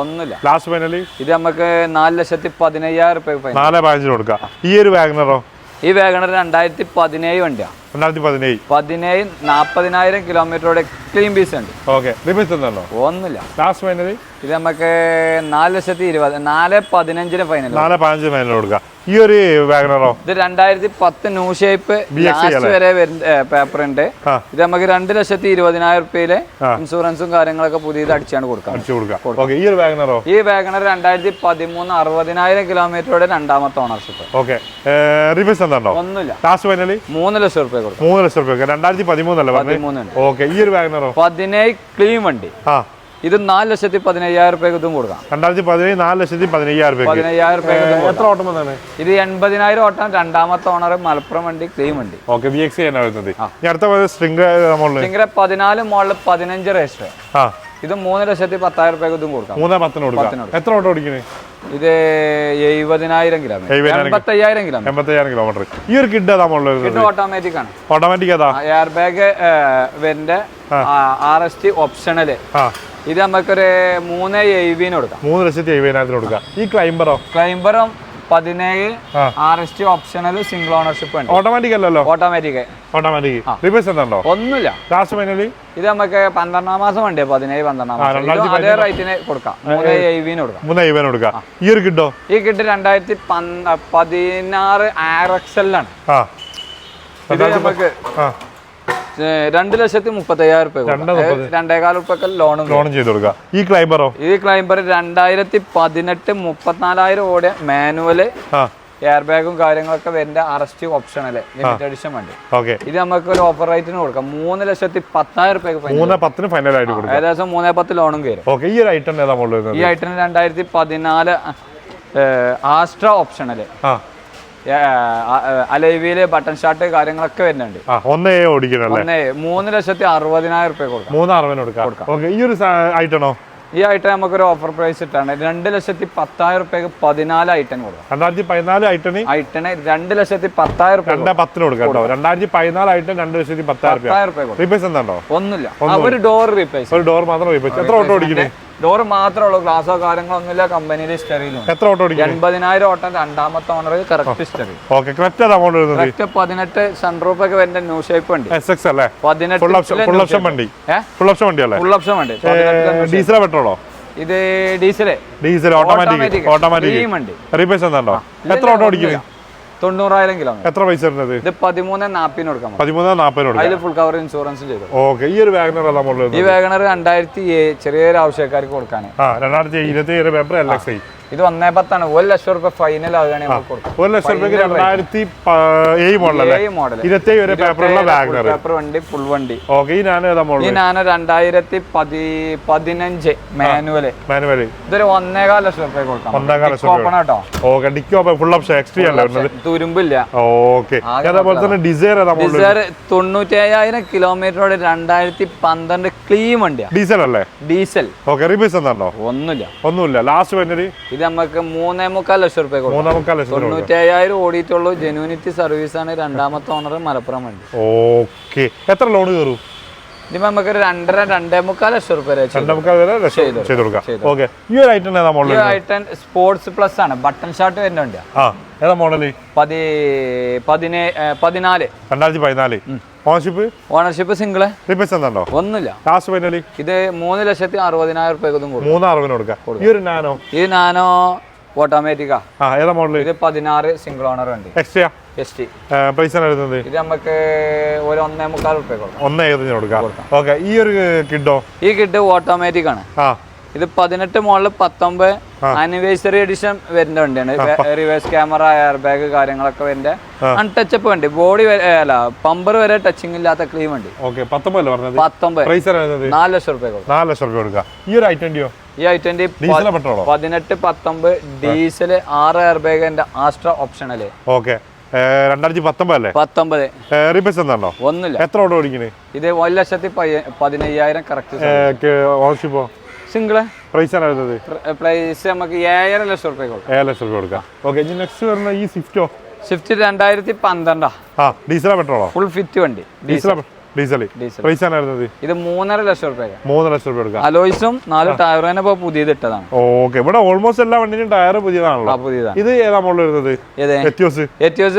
ഒന്നുമില്ല. ലാസ്റ്റ് ഫൈനലി ഇത് നമുക്ക് നാല് ലക്ഷത്തി പതിനയ്യായിരം റുപ്യ ഫൈനൽ നാല് പതിനഞ്ച് കൊടുക്കാം. ഈ ഒരു വാഗനറോ ഈ വേഗണർ രണ്ടായിരത്തി പതിനേഴ് വണ്ടിയാണ് രണ്ടായിരത്തി പതിനേഴ്. പതിനേഴ് നാപ്പതിനായിരം കിലോമീറ്ററോടെ ക്ലീൻ പീസ് ഉണ്ട്. ഓക്കെ ഒന്നുമില്ല. ലാസ്റ്റ് ഫൈനൽ ഇത് നമുക്ക് നാല് ലക്ഷത്തി ഇരുപത് നാല് പതിനഞ്ചിന് ഫൈനൽ നാല് പതിനഞ്ച് ഫൈനൽ കൊടുക്കാം. ഈ ഒരു വാഗനറോ ഇത് രണ്ടായിരത്തി പത്ത് ന്യൂ ഷേപ്പ് ലാസ്റ്റ് വരെ പേപ്പർ ഉണ്ട്. ഇത് നമുക്ക് രണ്ട് ലക്ഷത്തി ഇരുപതിനായിരം റുപ്യയിലെ ഇൻഷുറൻസും കാര്യങ്ങളൊക്കെ പുതിയത് അടിച്ചാണ് കൊടുക്കാം. ഈ ഒരു ഈ വാഗണർ രണ്ടായിരത്തി പതിമൂന്ന് അറുപതിനായിരം കിലോമീറ്ററോടെ രണ്ടാമത്തെ ഓണർഷിപ്പ് ഓക്കെ എന്താണോ? ഒന്നുമില്ല. ലാസ്റ്റ് ഫൈനലി മൂന്ന് ലക്ഷം റുപ്യ കൊടുക്കും. മൂന്ന് ലക്ഷം റുപ്യ രണ്ടായിരത്തി പതിമൂന്നല്ലേ പതിമൂന്ന് ഓക്കെ ഈ ഒരു വാഗനറോ പതിനേഴ് ക്ലീൻ വണ്ടി. ഇത് നാല് ലക്ഷത്തി പതിനയ്യായിരം രൂപ ഇതും കൊടുക്കാം. രണ്ടായിരത്തി പതിനേഴ് നാല് ലക്ഷത്തി പതിനയ്യായിരം രൂപ പതിനയ്യായിരം രൂപ എത്ര ഓട്ടം വന്നാണ്? ഇത് എൺപതിനായിരം ഓട്ടം രണ്ടാമത്തെ ഓണർ മലപ്പുറം വണ്ടി ക്ലെയിം വണ്ടി. ഓക്കെ ബി എക്സ് വരുന്നത്. അടുത്ത ഇങ്ങനെ പതിനാല് മോളിൽ പതിനഞ്ച് രജിസ്റ്റർ. ഇത് മൂന്ന് ലക്ഷത്തി പത്തായിരം രൂപ ഇതും കൊടുക്കാം. മൂന്നേ പത്തിന് കൊടുക്കാം. എത്ര ഓട്ടം ഓടിക്കുന്നത് ഇത് എഴുപതിനായിരം കിലോമീറ്റർ. കിലോ. എൺപത്തയ്യായിരം കിലോമീറ്റർ. എൺപത്തയ്യായിരം കിലോമീറ്റർ. ഈ ഒരു കിഡ് ഏതാ ഇത് ഓട്ടോമാറ്റിക് ആണ്. ഓട്ടോമാറ്റിക് ഏതാ? എയർ ബാഗ് വരുന്ന ആർ എസ് ടി ഓപ്ഷണൽ ആ. ഇത് നമുക്കൊരു മൂന്ന് എഴുപതിന് കൊടുക്കാം. മൂന്ന് ലക്ഷത്തി എഴുപതിനായിരത്തിന് കൊടുക്കാം. ഈ ക്ലൈംബറോ ക്ലൈംബറും പതിനേഴ്. R S T optional single ownership ഉണ്ട്. ഓട്ടോമാറ്റിക് അല്ലല്ലോ? ഓട്ടോമാറ്റിക് ഓട്ടോമാറ്റിക് റിവേഴ്സ് ഒന്നുമില്ല. ലാസ്റ്റ് ഫൈനലി ഇത് നമുക്ക് പന്ത്രണ്ടാം മാസം ഉണ്ട് പതിനേഴ് പന്ത്രണ്ടാം മാസം. അതേ റേറ്റിന് കൊടുക്കാം. മൂന്ന് എഴുപതിന് കൊടുക്കാം. മൂന്ന് എഴുപതിന് കൊടുക്കാം. ഈ ഒരു കിട്ടോ ഈ കിട്ട് രണ്ടായിരത്തി പതിനാറ് ആർ എക്സ് എല്ലാണ് ഇത് നമുക്ക് രണ്ട് ലക്ഷത്തി മുപ്പത്തയ്യായിരം രൂപ. രണ്ടേകാൽ റുപ്യൊക്കെ ലോണും ലോണും ചെയ്ത് കൊടുക്കാം. ഈ ക്ലൈംബറോ ഈ ക്ലൈംബർ രണ്ടായിരത്തി പതിനെട്ട് മുപ്പത്തിനാലായിരം ഓടിയ മാനുവൽ എയർ ബാഗും കാര്യങ്ങളൊക്കെ വരുന്ന R S T optional limited edition വണ്ടി. ഓക്കെ. ഇത് നമുക്ക് ഒരു ഓഫർ റേറ്റിന് കൊടുക്കാം. മൂന്ന് ലക്ഷത്തി പത്തായിരം റുപ്യക്ക് മൂന്ന് പത്തിന് ഫൈനൽ ആയിട്ട് കൊടുക്കും. ഏകദേശം മൂന്നേ പത്ത് ലോണും കയറും ഓക്കെ ഈ ഒരു ഐറ്റം ഈ ഐറ്റം രണ്ടായിരത്തി പതിനാല് ആസ്ട്ര ഓപ്ഷണൽ ആ. അലൈവിയിൽ ബട്ടൺ ഷർട്ട് കാര്യങ്ങളൊക്കെ വരുന്നുണ്ട്. ഒന്നേ ഓടിക്കണല്ലേ ഒന്ന് മൂന്ന് ലക്ഷത്തി അറുപതിനായിരം റുപ്യ കൊടുക്കാം. മൂന്ന് അറുപതിന് കൊടുക്കാം. ഈ ഒരു ഐറ്റണോ? ഈ ഐറ്റം നമുക്കൊരു ഓഫർ പ്രൈസ് ഇട്ടാണ്. രണ്ട് ലക്ഷത്തി പത്തായിരം റുപ്യക്ക് പതിനാല് ഐറ്റം കൊടുക്കാം. രണ്ടായിരത്തി പതിനാല് ഐറ്റന്? ഐറ്റന് രണ്ട് ലക്ഷത്തി പത്തായിരം രണ്ട് പത്തിന് കൊടുക്കാം രണ്ടായിരത്തി പതിനാല് ഐറ്റം രണ്ട് ലക്ഷത്തി പത്തായിരം പത്തായിരം റുപ്യ റീപ്ലേസ് എന്താണോ ഒന്നുമില്ല. ഒരു ഡോർ റീപ്ലേസ് ഒരു ഡോർ മാത്രം റീപ്ലേസ് എത്ര ഓട്ടോ ഓടിക്കണേ ഡോർ മാത്രമേ ഉള്ളൂ. ഗ്ലാസോ കാര്യങ്ങളോ ഒന്നുമില്ല. കമ്പനിയുടെ ഹിസ്റ്ററിയിലും എത്ര ഓട്ടോ എൺപതിനായിരം ഓട്ടം രണ്ടാമത്തെ owner correct history okay correct പതിനെട്ട് സൺറൂഫ് ഒക്കെ വരുന്ന ന്യൂ ഷേപ്പ് വണ്ടി. പതിനെട്ട് ഫുൾ ഓപ്ഷൻ വണ്ടി. ഫുൾ ഓപ്ഷൻ വണ്ടി ഡീസലോ പെട്രോളോ ഇത് diesel diesel automatic automatic replace എന്താണോ എത്ര ഓട്ടോ ഓടിക്കുന്നത് തൊണ്ണൂറായിരം കിലോമീറ്റർ എത്ര പൈസ വരുന്നത്? ഇത് പതിമൂന്ന് നാപ്പിന് കൊടുക്കാം പതിമൂന്ന് നാൽപ്പതിന് കൊടുക്കാം. അതിൽ ഫുൾ കവർ ഇൻഷുറൻസും ചെയ്തു ഓക്കെ ഈ ഒരു നമ്മൾ ഈ വാഗണർ രണ്ടായിരത്തി ചെറിയൊരു ആവശ്യക്കാർക്ക് കൊടുക്കാൻ ആ രണ്ടായിരത്തി ഇരുപത്തി പേപ്പർ എൽ എക്സ് ഐ ഇത് ഒന്നേ പത്താണ്. ഒരു ലക്ഷം റുപ്യ ഫൈനൽ ആവുകയാണെങ്കിൽ നമുക്ക് കൊടുക്കാം. ഒരു ലക്ഷം രൂപയ്ക്ക് രണ്ടായിരത്തി ഏഴ് മോഡൽ അല്ലേ? ഏഴ് മോഡൽ ഇരുപത്തി ഏഴ് വരെ പേപ്പറുള്ള വാഗനർ പേപ്പർ വണ്ടി ഫുൾ വണ്ടി. ഓക്കെ ഈ ഞാൻ ഏതാ ഈ മോഡൽ നാന രണ്ടായിരത്തി പതി പതിനഞ്ച് മാനുവൽ ഇതൊരു ഒന്നേകാൽ ലക്ഷം റുപ്യ കൊടുക്കാം. ഒന്നേകാൽ ലക്ഷം രൂപ. ഓപ്പൺ ആട്ടോ. ഓക്കെ ഡിക്കോ ഫുൾ ഓപ്ഷൻ എക്സ്ട്രീ അല്ലേ വരുന്നത്? തുരുമ്പില്ല. ഓക്കെ. അതേപോലെ തന്നെ ഡിസൈർ ഏതാ മോഡൽ ഡിസയർ തൊണ്ണൂറ്റി അയ്യായിരം കിലോമീറ്ററോട് രണ്ടായിരത്തി പന്ത്രണ്ട് ക്ലീൻ വണ്ടിയാ. ഡീസൽ അല്ലേ? ഡീസൽ ഓക്കെ എന്താണോ ഒന്നുമില്ല. ഒന്നുമില്ല. ലാസ്റ്റ് വരുന്നത് ഇത് നമുക്ക് മൂന്നേ മുക്കാൽ ലക്ഷം റുപ്യ കൊടുക്കാം. മൂന്നാമക്കാൽ ലക്ഷം തൊണ്ണൂറ്റി അയ്യായിരം ഓടിയിട്ടുള്ളൂ. ജെനുവിനിറ്റി സർവീസ് ആണ് രണ്ടാമത്തെ ഓണർ മലപ്പുറം വണ്ടി. ഓക്കെ എത്ര ലോൺ കയറും ഇതിപ്പോ നമുക്ക് ഒരു രണ്ടര രണ്ടേ മുക്കാൽ ലക്ഷം റുപ്യ വരെ ചെയ്തു. രണ്ടാമക്കാൽ വരെ ലക്ഷം ചെയ്ത് കൊടുക്കാം ഓക്കെ ഈ ഒരു ഐറ്റം ഏതാ മോഡൽ ഈ സ്പോർട്സ് പ്ലസ് ആണ്. ബട്ടൺ ഷാട്ട് വരുന്നുണ്ട്. ആ ഏതാ മോഡൽ പതി പതിനേ ഏ, പതിനാല്. രണ്ടായിരത്തി പതിനാല്. ഓണർഷിപ്പ് ഓണർഷിപ്പ് സിംഗിൾ എന്താണോ ഒന്നുമില്ല. ലാസ്റ്റ് ഫൈനലി ഇത് മൂന്ന് ലക്ഷത്തി അറുപതിനായിരം റുപ്യക്കും മൂന്ന് അറുപതിന് കൊടുക്കാം. ഈ ഒരു നാനോ? ഈ നാനോ ഓട്ടോമാറ്റിക്കാ ആ. ഏതാ മോഡൽ ഇത് പതിനാറ് സിംഗിൾ ഓണർ ഉണ്ട്. എക്സ്ട്രാ പ്രൈസ് വരുന്നത് ഇത് നമുക്ക് ഒരു ഒന്നേ മുക്കാൽ റുപ്യ കൊടുക്കാം. ഒന്ന് കൊടുക്കാം. ഓക്കെ ഈ ഒരു കിഡോ? ഈ കിഡ് ഓട്ടോമാറ്റിക് ആണ്. ഇത് പതിനെട്ട് മോളിൽ പത്തൊമ്പത് ആനിവേഴ്സറി എഡിഷൻ വരുന്ന വണ്ടിയാണ്. റിവേഴ്സ് ക്യാമറ എയർ ബാഗ് കാര്യങ്ങളൊക്കെ വരുന്ന അൺടച്ചപ്പ് വണ്ടി. ബോഡി അല്ല പമ്പർ വരെ ടച്ചിങ് ഇല്ലാത്ത ക്ലീൻ വണ്ടി. പത്തൊമ്പത്. നാല് ലക്ഷം റുപ്യ നാല് ലക്ഷം രൂപ കൊടുക്കുക ഈ ഒരു ഐ ട്വന്റിയോ ഈ ഐ ട്വന്റി പതിനെട്ട് പത്തൊമ്പത് ഡീസൽ ആറ് എയർ ബാഗിന്റെ ആസ്ട്ര ഓപ്ഷനൽ ഓക്കെ. രണ്ടായിരത്തി പത്തൊമ്പത് അല്ലേ? പത്തൊമ്പത്. റീപ്ലേസ് എന്താണോ ഒന്നില്ല. എത്ര ഓട്ടോ ഓടിക്കുന്നത് ഇത് ഒരു ലക്ഷത്തി പതിനയ്യായിരം കറക്റ്റ് ഓണർഷിപ്പോ സിംഗിൾ പ്രൈസ് ആണ് വരുന്നത് പ്രൈസ് നമുക്ക് ഏഴര ലക്ഷം റുപ്യ കൊടുക്കും. ഏഴ് ലക്ഷം രൂപ കൊടുക്കാം. ഓക്കെ ഇനി നെക്സ്റ്റ് വരുന്ന ഈ സ്വിഫ്റ്റോ സ്വിഫ്റ്റ് രണ്ടായിരത്തി പന്ത്രണ്ടാ. ഡീസലോ പെട്രോളോ ഫുൾ ഫിറ്റ് വണ്ടി. ഡീസലോ ഡീസൽ പ്രൈസ് ഇത് മൂന്നര ലക്ഷം റുപ്യ മൂന്ന് ലക്ഷം രൂപ അലോയ്സും നാല് ടയറിനെ ഇപ്പോൾ പുതിയത് ഇട്ടതാണ്. ഓക്കെ ഇവിടെ ഓൾമോസ്റ്റ് എല്ലാ ടയർ പുതിയതാണല്ലോ. പുതിയതാണ്. ഇത് ഏതാ വരുന്നത്?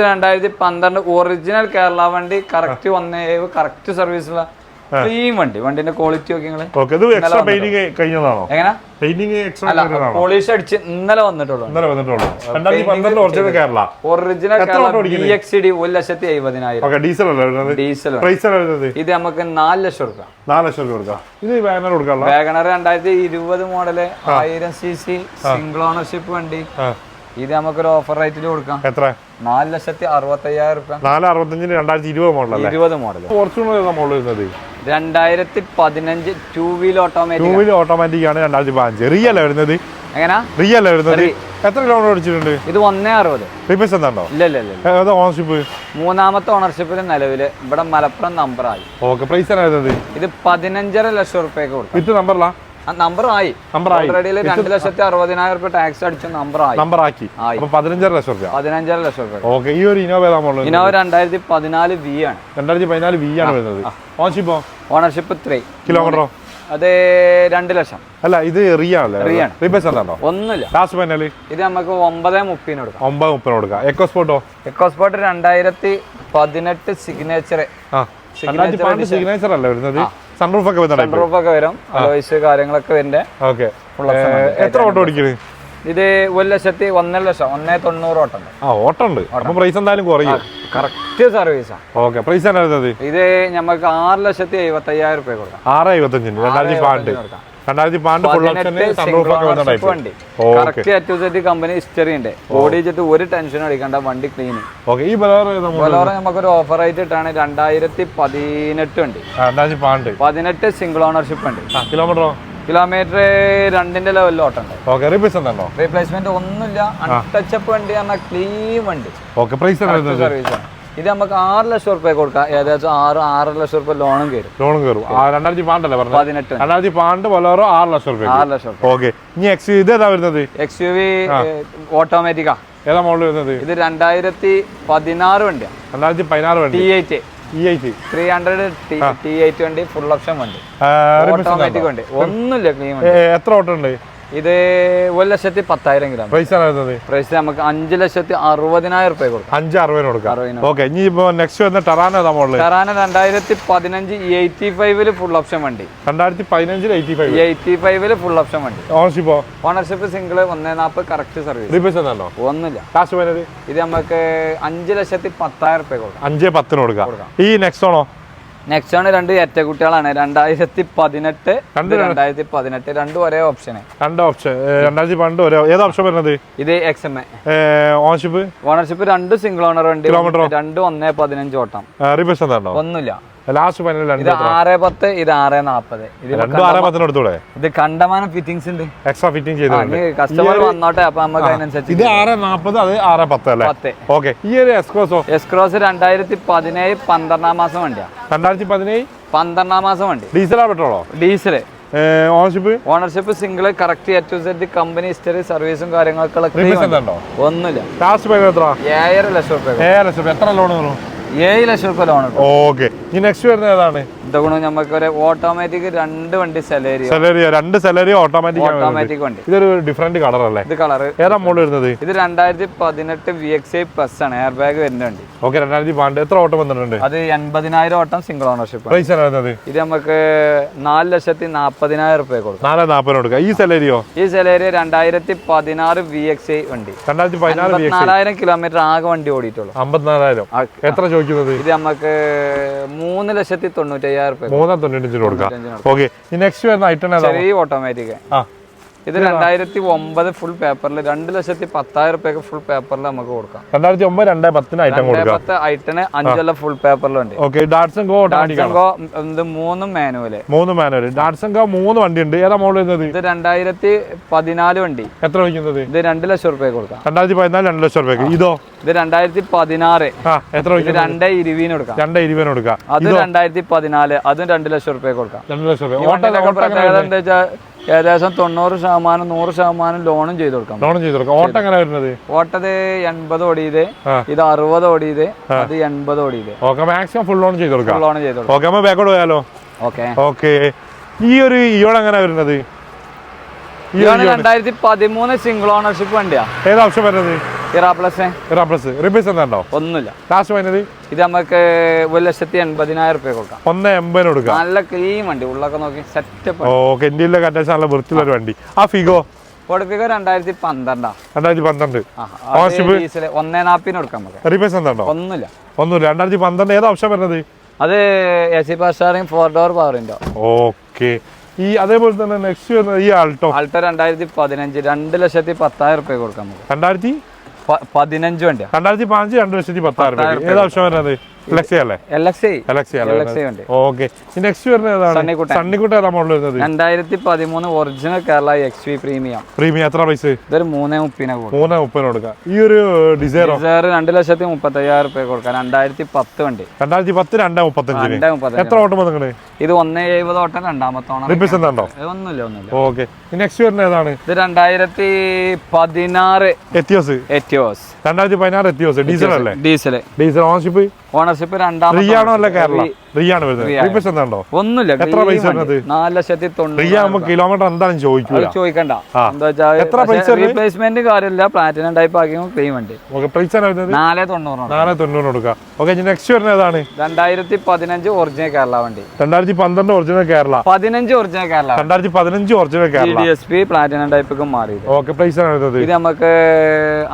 രണ്ടായിരത്തി പന്ത്രണ്ട്. ഒറിജിനൽ കേരള വണ്ടി കറക്റ്റ് വന്നേ കറക്റ്റ് സർവീസുള്ള ക്ലീൻ വണ്ടി. വണ്ടിന്റെ ക്വാളിറ്റി ഒക്കെ ഓക്കെ ഇത് എക്സ്ട്രാ പെയിന്റിങ് കഴിഞ്ഞതാണോ? എങ്ങനെ? Painting extra കഴിഞ്ഞതാണോ? പോളിഷ് അടിച്ച് ഇന്നലെ വന്നിട്ടുള്ളൂ. ഇന്നലെ വന്നിട്ടുള്ളൂ. രണ്ടായിരത്തി പന്ത്രണ്ട് ഒറിജിനൽ കേരള ഒറിജിനൽ കേരള ലക്ഷത്തി എഴുപതിനായിരം ഓക്കെ ഡീസൽ അല്ലേ വരുന്നത്? ഡീസൽ പ്രൈസ് ആണ് വരുന്നത്? ഇത് നമുക്ക് നാല് ലക്ഷം രൂപ നാല് ലക്ഷം രൂപ ഇത് വാഗനർ കൊടുക്കാനുള്ള? വാഗണർ രണ്ടായിരത്തി ഇരുപത് മോഡൽ ആയിരം സി സി സിംഗിൾ ഓണർഷിപ്പ് വണ്ടി. ഇത് നമുക്കൊരു ഓഫർ റേറ്റിൽ കൊടുക്കാം. എത്ര? നാല് ലക്ഷത്തി അറുപത്തി അയ്യായിരം റുപ്യ. നാല് അറുപത്തഞ്ചിന് രണ്ടായിരത്തി ഇരുപത് മോഡൽ ഇരുപത് മോഡൽ ഫോർച്യൂണർ മോഡൽ വരുന്നത്? രണ്ടായിരത്തി പതിനഞ്ച് two wheel two wheel automatic ആണ് രണ്ടായിരത്തി പതിനഞ്ച് റിയൽ വരുന്നത്? എങ്ങനെ? റിയൽ വരുന്നത്? എത്ര ലോൺ ഓടിച്ചിട്ടുണ്ട്? ഇത് ഒന്നേ അറുപത്. റീപ്ലേസ് എന്താണോ? ഇല്ല ഇല്ല ഇല്ല. ഓണർഷിപ്പ് മൂന്നാമത്തെ ഓണർഷിപ്പിൽ നിലവിൽ ഇവിടെ മലപ്പുറം നമ്പറായി ഓക്കെ പ്രൈസ് ആണ് വരുന്നത്? ഇത് പതിനഞ്ചര ലക്ഷം റുപ്യക്ക് കൊടുക്കും. ഇത് നമ്പറിലാ നമ്പറായി ഓൾറെഡി രണ്ട് ലക്ഷത്തി അറുപതിനായിരം രൂപ ടാക്സ് അടിച്ച ആയി. അപ്പൊ പതിനഞ്ചര ലക്ഷം രൂപ പതിനഞ്ചര ലക്ഷം രൂപ ഓക്കെ ഈ ഒരു ഇനോവ ഏതാ മോഡൽ? ഇനോവ രണ്ടായിരത്തി പതിനാല് വി ആണ്. രണ്ടായിരത്തി പതിനാല് വി ആണ് വരുന്നത്. ഓണർഷിപ്പോ ഓണർഷിപ്പ് ത്രീ കിലോമീറ്ററോ അത് രണ്ട് ലക്ഷം. അല്ല ഇത് റിയ ഒന്നുമില്ല. ലാസ്റ്റ് ഇത് നമുക്ക് ഒമ്പത് മുപ്പതിന് കൊടുക്കാം. ഒമ്പത് മുപ്പതിന് കൊടുക്കാം. എക്കോ സ്പോട്ടോ എക്കോസ്പോർട്ട് രണ്ടായിരത്തി പതിനെട്ട് സിഗ്നേച്ചർ സിഗ്നേച്ചർ അല്ലേ വരുന്നത്? സൺറൂഫ് ഒക്കെ വരുന്നുണ്ട് സൺറൂഫ് ഒക്കെ വരും അലോയ്സ് കാര്യങ്ങളൊക്കെ വരുന്നത് ഓക്കെ. എത്ര ഓട്ടോ ഓടിക്കുന്നത് ഇത് ഒരു ലക്ഷത്തി ഒന്നര ലക്ഷം ഒന്നേ തൊണ്ണൂറ് ഓട്ടം ആ ഓട്ടോ. ഉണ്ട് അപ്പൊ പ്രൈസ് എന്തായാലും കുറയും. കറക്റ്റ് സർവീസാണ് ഓക്കെ പ്രൈസ് ഇത് നമുക്ക് ആറ് ലക്ഷത്തി എഴുപത്തി അയ്യായിരം രൂപ കൊടുക്കാം. ആറ് എഴുപത്തഞ്ചിന് രണ്ടായിരത്തി. രണ്ടായിരത്തി കമ്പനി ഹിസ്റ്ററി ഉണ്ട്. ഓടിച്ചിട്ട് ഒരു ടെൻഷൻ അടിക്കണ്ട വണ്ടി ക്ലീൻ ഈ ബലോറ നമുക്കൊരു ഓഫർ ആയിട്ട് ഇട്ടാണ് രണ്ടായിരത്തി പതിനെട്ട് ഉണ്ട് പതിനെട്ട് സിംഗിൾ ഓണർഷിപ്പ് ഉണ്ട് കിലോമീറ്ററോ കിലോമീറ്റർ രണ്ടിന്റെ എന്താണോ റീപ്ലേസ്മെന്റ് ഒന്നുമില്ല. അൺടച്ചപ്പ് വണ്ടി പറഞ്ഞാൽ ക്ലീൻ വണ്ടി. സർവീസ് ആണ്. ഇത് നമുക്ക് ആറ് ലക്ഷം റുപ്യ കൊടുക്കാം. ഏകദേശം ആറ് ആറ് ലക്ഷം റുപ്യ ലോണും കയറും. ലോണും കയറും. രണ്ടായിരത്തി പാണ്ടല്ലേ പറഞ്ഞു പതിനെട്ട് രണ്ടായിരത്തി പാണ്ട് ബൊലേറോ ആറ് ലക്ഷം റുപ്യ ആറ് ലക്ഷം റുപ്യ ഓക്കെ. ഇനി എക്സ് ഇത് ഏതാ വരുന്നത്? എക്സ് യു വി ഓട്ടോമാറ്റിക്കാ. ഏതാ മോഡൽ വരുന്നത്? ഇത് രണ്ടായിരത്തി പതിനാറ് വണ്ടിയാണ് രണ്ടായിരത്തി പതിനാറ് വണ്ടി. T eight E three hundred T eight വണ്ടി ഫുൾ ഓപ്ഷൻ വണ്ടി. റീപ്ലേസ് ഓട്ടോമാറ്റിക് വണ്ടി. ഒന്നുമില്ല ക്ലീൻ എത്ര ഓട്ടം ഉണ്ട്? ഇത് ഒരു ലക്ഷത്തി പത്തായിരം ഗ്രാം. പ്രൈസ് ആണ് പ്രൈസ് നമുക്ക് അഞ്ച് ലക്ഷത്തി അറുപതിനായിരം റുപ്യ കൊടുക്കാം. അഞ്ച് അറുപതിന് കൊടുക്കാം. ഓക്കെ ഇനി ഇപ്പോ നെക്സ്റ്റ് വന്ന ടെറാന കറാന രണ്ടായിരത്തി പതിനഞ്ച് എയ്റ്റി ഫൈവിൽ ഫുൾ ഓപ്ഷൻ വണ്ടി. രണ്ടായിരത്തി പതിനഞ്ചിൽ എയ്റ്റി ഫൈവ് എയ്റ്റി ഫൈവിൽ ഫുൾ ഓപ്ഷൻ വണ്ടി. ഓണർഷിപ്പ് ഓണർഷിപ്പ് സിംഗിൾ ഒന്നേ നാൽപ്പത് കറക്റ്റ് സർവീസ് ഒന്നുമില്ല. കാശ് ഇത് നമുക്ക് അഞ്ച് ലക്ഷത്തി പത്തായിരം റുപ്യ കൊടുക്കാം. അഞ്ച് പത്തിന് കൊടുക്കാം. ഈ നെക്സ്റ്റ് ആണോ? നെക്സ്റ്റ് ആണ് രണ്ട് ഏറ്റ കുട്ടികളാണ് രണ്ടായിരത്തി പതിനെട്ട് രണ്ടായിരത്തി പതിനെട്ട് രണ്ടും ഒരേ ഓപ്ഷൻ രണ്ട് ഓപ്ഷൻ രണ്ടായിരത്തി പണ്ട് ഒരേ ഏതാ ഓപ്ഷൻ വരുന്നത്? ഇത് എക്സ് എം ഓണർഷിപ്പ് ഓണർഷിപ്പ് രണ്ട് സിംഗിൾ ഓണർ ഉണ്ട്. രണ്ട് രണ്ടും ഒന്നേ പതിനഞ്ച് ഓട്ടം. ഒന്നുമില്ല. ലാസ്റ്റ് ഫൈനൽ ഇത് ആറ് പത്ത് ഇത് ആറ് നാപ്പത്. ഇത് കണ്ടമാനം ഫിറ്റിംഗ്സ് ഉണ്ട്. എക്സ്ട്രാ ഫിറ്റിംഗ് ചെയ്തിട്ടുണ്ട് കസ്റ്റമർ വന്നോട്ടെ അപ്പൊ നമുക്ക് അതിനനുസരിച്ച് ഇത് ആറ് നാൽപ്പത് അത് ആറ് പത്ത് അല്ലേ? പത്ത്. ഓക്കെ. ഈ ഒരു എക്സ്ക്രോസോ എസ് ക്രോസ് രണ്ടായിരത്തി പതിനേഴ് പന്ത്രണ്ടാം മാസം വണ്ടിയാ. രണ്ടായിരത്തി പതിനേഴ്? പന്ത്രണ്ടാം മാസം വണ്ടി. ഡീസലാ പെട്രോളോ diesel ownership ownership single correct set company history സർവീസും കാര്യങ്ങളൊക്കെ ഒന്നുമില്ല. ലാസ്റ്റ് ഏഴര ലക്ഷം ലക്ഷം എത്ര ലോൺ കയറും ഏഴ് ലക്ഷം റുപ്യ ലോൺ ഓക്കെ ഈ നെക്സ്റ്റ് വരുന്നത് ഏതാണ്? ഇതുകൊണ്ട് നമുക്ക് ഒരു ഓട്ടോമാറ്റിക് രണ്ട് വണ്ടി സെലേരിയോ സെലറി രണ്ട് സെലറി ഓട്ടോമാറ്റിക് ഓട്ടോമാറ്റിക് വണ്ടി. ഇതൊരു ഡിഫറെന്റ് കളർ അല്ലേ? ഇത് കളർ ഏതാ മോഡൽ വരുന്നത്? ഇത് രണ്ടായിരത്തി പതിനെട്ട് വി എക്സ് ഐ പ്ലസ് ആണ് എയർ ബാഗ് വരുന്ന വണ്ടി. ഓക്കെ രണ്ടായിരത്തി പണ്ട് എത്ര ഓട്ടം വന്നിട്ടുണ്ട് അത് എൺപതിനായിരം ഓട്ടം സിംഗിൾ ഓണർഷിപ്പ് പ്രൈസ് വരുന്നത്? ഇത് നമുക്ക് നാല് ലക്ഷത്തി നാൽപ്പതിനായിരം റുപ്യ കൊടുക്കും. നാല് നാൽപ്പതിന് കൊടുക്കുക ഈ സെലരിയോ ഈ സെലേരിയ രണ്ടായിരത്തി പതിനാറ് വി എക്സ് ഐ വണ്ടി രണ്ടായിരത്തി പതിനാറ് വി നാലായിരം കിലോമീറ്റർ ആകെ വണ്ടി ഓടിയിട്ടുള്ളൂ. അമ്പത്തിനാലായിരം എത്ര ചോദിക്കുന്നത്? ഇത് നമുക്ക് മൂന്ന് ലക്ഷത്തി തൊണ്ണൂറ്റി അയ്യായിരം മൂന്നാം തൊണ്ണൂറ്റഞ്ചിന് കൊടുക്കാം. ഓക്കെ നെക്സ്റ്റ് വരുന്ന ഐറ്റം ചെറിയ ഓട്ടോമാറ്റിക് ആ. ഇത് രണ്ടായിരത്തി ഒമ്പത് ഫുൾ പേപ്പറിൽ രണ്ട് ലക്ഷത്തി പത്തായിരം റുപ്യൊക്കെ ഫുൾ പേപ്പറിൽ നമുക്ക് കൊടുക്കാം. രണ്ടായിരത്തി ഒമ്പത് രണ്ട് പത്തിന് ഐറ്റം കൊടുക്കാം പത്ത് ഐറ്റന് അഞ്ചല്ല ഫുൾ പേപ്പറിലുണ്ട് ഓക്കെ ഡാറ്റ്സൺ ഗോ എന്ത് മൂന്ന് സംഘം ഇത് മൂന്നും മാനുവൽ മൂന്ന് മാനുവൽ ഡാറ്റ്സൺ ഗോ മൂന്ന് വണ്ടി ഉണ്ട് ഏതാ മോഡൽ വരുന്നത്? ഇത് രണ്ടായിരത്തി പതിനാല് വണ്ടി. എത്ര വയ്ക്കുന്നത്? ഇത് രണ്ട് ലക്ഷം റുപ്യ കൊടുക്കാം. രണ്ടായിരത്തി പതിനാല് രണ്ട് ലക്ഷം രൂപയ്ക്ക് ഇതോ? ഇത് രണ്ടായിരത്തി പതിനാറ്. എത്ര രണ്ടേ ഇരുപതിന് കൊടുക്കാം. രണ്ട് ഇരുപതിന് കൊടുക്കാം. അത് രണ്ടായിരത്തി പതിനാല് അതും രണ്ട് ലക്ഷം റുപ്യ കൊടുക്കാം. രണ്ട് ലക്ഷം ഈ പ്രത്യേകത എന്താ വെച്ചാൽ ഏകദേശം തൊണ്ണൂറ് ശതമാനം നൂറ് ശതമാനം ലോണും ചെയ്ത് കൊടുക്കാം. ലോൺ ചെയ്ത് കൊടുക്കാം. ഓട്ടം എങ്ങനെ വരുന്നത്? ഓട്ടത് എൺപത് ഓടിയത് ഇത് അറുപത് ഓടിയത് അത് എൺപത് ഓടിയത് ഓക്കെ മാക്സിമം ഫുൾ ലോൺ ചെയ്ത് കൊടുക്കാം. ലോൺ ചെയ്ത് കൊടുക്കാം. ഓക്കെ നമ്മൾ ബാക്ക് പോയാലോ? ഓക്കെ. ഓക്കെ. ഈ ഒരു ഇയോൺ എങ്ങനെ വരുന്നത്? ഇയോൺ രണ്ടായിരത്തി പതിമൂന്ന് സിംഗിൾ ഓണർഷിപ്പ് വണ്ടിയാ. ഏത് ഓപ്ഷൻ വരുന്നത്? ഇറാ പ്ലസ് ഇറാ പ്ലസ് റിപ്പീസ് എന്താണ്ടോ ഒന്നുമില്ല. ലാസ്റ്റ് വരുന്നത് ഇത് നമുക്ക് ഒരു ലക്ഷത്തി എൺപതിനായിരം റുപ്യ കൊടുക്കാം. ഒന്ന് എൺപതിന് കൊടുക്കാം. നല്ല ക്ലീൻ വണ്ടി. ഉള്ളൊക്കെ നോക്കി സെറ്റപ്പ് ഓക്കെ ഇന്ത്യയിലെ അത്യാവശ്യം നല്ല വൃത്തിയുള്ള ഒരു വണ്ടി. ആ ഫിഗോ കൊടുപ്പിക്കുക രണ്ടായിരത്തി പന്ത്രണ്ടാ രണ്ടായിരത്തി പന്ത്രണ്ട് ആ, അത് ഡീസൽ ഒന്നേ നാപ്പിന് കൊടുക്കാം നമുക്ക്. റിപ്പീസ് എന്താണ്ടോ ഒന്നുമില്ല. ഒന്നുമില്ല. രണ്ടായിരത്തി പന്ത്രണ്ട് ഏത് ഓപ്ഷൻ വരുന്നത്? അത് എ സി പാസ് സ്റ്റാറിംഗ് ഫോർ ഡോർ പവറിന്റെ ഓക്കെ. ഈ അതേപോലെ തന്നെ നെക്സ്റ്റ് വരുന്നത് ഈ ആൾട്ടോ ആൾട്ടോ രണ്ടായിരത്തി പതിനഞ്ച് രണ്ട് ലക്ഷത്തി പത്തായിരം റുപ്യ കൊടുക്കാം നമുക്ക്. രണ്ടായിരത്തി പതിനഞ്ച് വണ്ടിയാണ് രണ്ടായിരത്തി പതിനഞ്ച് രണ്ട് ലക്ഷത്തി പത്തായിരം രൂപ ഏത് ആവശ്യം വരുന്നത്? രണ്ടായിരത്തി പതിമൂന്ന് original Kerala X V premium premium എത്ര പ്രൈസ് ഇതൊരു മൂന്നേ മുപ്പതിന് കൊടുക്കാം ഈ ഒരു രണ്ട് ലക്ഷത്തി മുപ്പത്തയ്യായിരം രൂപ കൊടുക്കാം രണ്ടായിരത്തി പത്ത് വണ്ടി രണ്ടായിരത്തി പത്ത് രണ്ടേ മുപ്പത്തഞ്ച്. എത്ര ഓട്ടം നിങ്ങൾ ഇത് ഒന്നേ എഴുപത് ഓട്ടം രണ്ടാമത്തെ ഓണം ഒന്നുമില്ല ഒന്നുമില്ല. ഓക്കെ നെക്സ്റ്റ് വരുന്ന ഏതാണ്? ഇത് രണ്ടായിരത്തി പതിനാറ് എത്തിയോസ് എറ്റിയോസ് രണ്ടായിരത്തി പതിനാറ് എത്തിയോസ് ഡീസൽ അല്ലേ ഡീസൽ ഡീസൽ ഓണർഷിപ്പ് രണ്ടാമത്തെ ഫ്രീ ആണോ അല്ല കേരള? ആണ് വരുന്നത്. റിപ്പീസ് ഒന്നുമില്ല എത്ര പൈസ. വരുന്നത്? നാല് ലക്ഷത്തി തൊണ്ണൂറ് ആകുമ്പോൾ കിലോമീറ്റർ എന്തായാലും ചോദിക്കൂല. ചോദിക്കണ്ട. എന്താ എത്ര പൈസ വെച്ചാൽ? റീപ്ലേസ്മെന്റ് കാര്യമില്ല. പ്ലാറ്റിനം ടൈപ്പ് ആക്കിയും ക്ലെയിം ഉണ്ട് ഓക്കെ വരുന്നത്? നാല് തൊണ്ണൂറാണ് നാല് തൊണ്ണൂറ് കൊടുക്കാം. ഓക്കെ നെക്സ്റ്റ് വരുന്നത് ഏതാണ്? രണ്ടായിരത്തി പതിനഞ്ച് ഒറിജിനൽ കേരള വണ്ടി രണ്ടായിരത്തി പന്ത്രണ്ട് ഒറിജിനൽ കേരള പതിനഞ്ച് ഒറിജിനൽ കേരള രണ്ടായിരത്തി പതിനഞ്ച് original Kerala D S P platinum type മാറി ഓക്കെ ആണ് വരുന്നത്? ഇത് നമുക്ക്